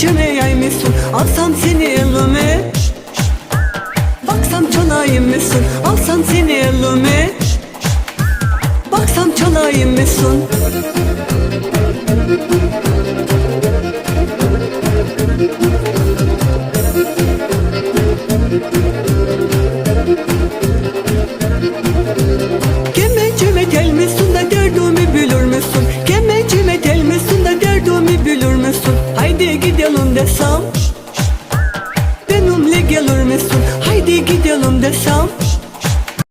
kemençeme yaymışsın Alsam seni elime çalayım mısın Alsam seni elime Baksam çalayım mısın Kemencime gelmişsin da derdimi bilür müsün? Kemencime gelmişsin da derdimi bilür müsün? Haydi gidelim desem gelir misin? Haydi gidelim desem